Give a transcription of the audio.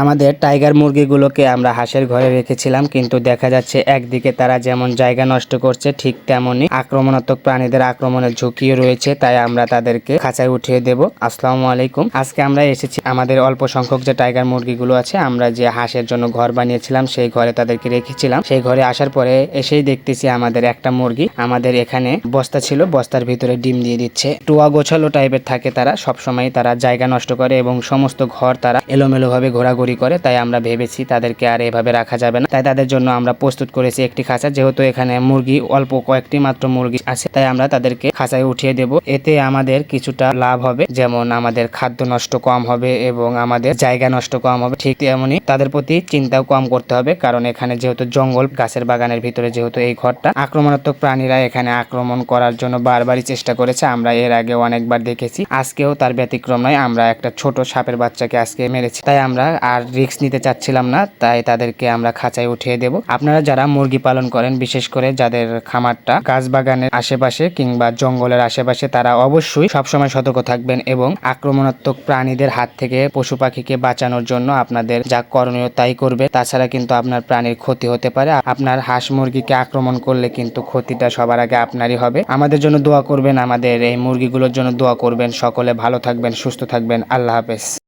আমাদের টাইগার মুরগিগুলোকে আমরা হাঁসের ঘরে রেখেছিলাম, কিন্তু দেখা যাচ্ছে একদিকে তারা যেমন জায়গা নষ্ট করছে, ঠিক তেমনি আক্রমণাত্মক প্রাণীদের আক্রমণের ঝুঁকিও রয়েছে, তাই আমরা তাদেরকে খাঁচায় উঠিয়ে দেব। আসসালামু আলাইকুম। আজকে আমরা এসেছি আমাদের অল্প সংখ্যক যে টাইগার মুরগিগুলো আছে, আমরা যে হাঁসের জন্য ঘর বানিয়েছিলাম, সেই ঘরে তাদেরকে রেখেছিলাম। সেই ঘরে আসার পরে এসেই দেখতেছি আমাদের একটা মুরগি, আমাদের এখানে বস্তা ছিল, বস্তার ভিতরে ডিম দিয়ে দিচ্ছে। টুয়া গোছালো টাইপের থাকে তারা, সবসময় তারা জায়গা নষ্ট করে এবং সমস্ত ঘর তারা এলোমেলো ভাবে ঘোরাঘুরি করে, তাই আমরা ভেবেছি তাদেরকে আর এভাবে রাখা যাবে না। তাই তাদের জন্য আমরা প্রস্তুত করেছি একটি খাঁচা, যেহেতু এখানে মুরগি, অল্প কয়েকটি মাত্র মুরগি আছে, তাই আমরা তাদেরকে খাঁচায় উঠিয়ে দেব। এতে আমাদের কিছুটা লাভ হবে, যেমন আমাদের খাদ্য নষ্ট কম হবে এবং আমাদের জায়গা নষ্ট কম হবে, ঠিক তেমনি তাদের প্রতি চিন্তাও কম করতে হবে, কারণ এখানে যেহেতু জঙ্গল, গাছের বাগানের ভিতরে যেহেতু এই ঘরটা, আক্রমণাত্মক প্রাণীরা এখানে আক্রমণ করার জন্য বারবারই চেষ্টা করেছে। আমরা এর আগে অনেকবার দেখেছি, আজকেও তার ব্যতিক্রম নয়, আমরা একটা ছোট সাপের বাচ্চাকে আজকে মেরেছি। তাই আমরা আর রিস্ক নিতে চাচ্ছিলাম না, তাই তাদেরকে আমরা খাঁচায় উঠিয়ে দেব। আপনারা যারা মুরগি পালন করেন, বিশেষ করে যাদের খামারটা গাছ বাগানের আশেপাশে কিংবা জঙ্গলের আশেপাশে, তারা অবশ্যই সবসময় সতর্ক থাকবেন এবং আক্রমণাত্মক প্রাণীদের হাত থেকে পশু পাখিকে বাঁচানোর জন্য আপনাদের যা করণীয় তাই করবে। তাছাড়া কিন্তু আপনার প্রাণীর ক্ষতি হতে পারে। আপনার হাঁস মুরগিকে আক্রমণ করলে কিন্তু ক্ষতিটা সবার আগে আপনারই হবে। আমাদের জন্য দোয়া করবেন, আমাদের এই মুরগিগুলোর জন্য দোয়া করবেন। সকলে ভালো থাকবেন, সুস্থ থাকবেন। আল্লাহ হাফেজ।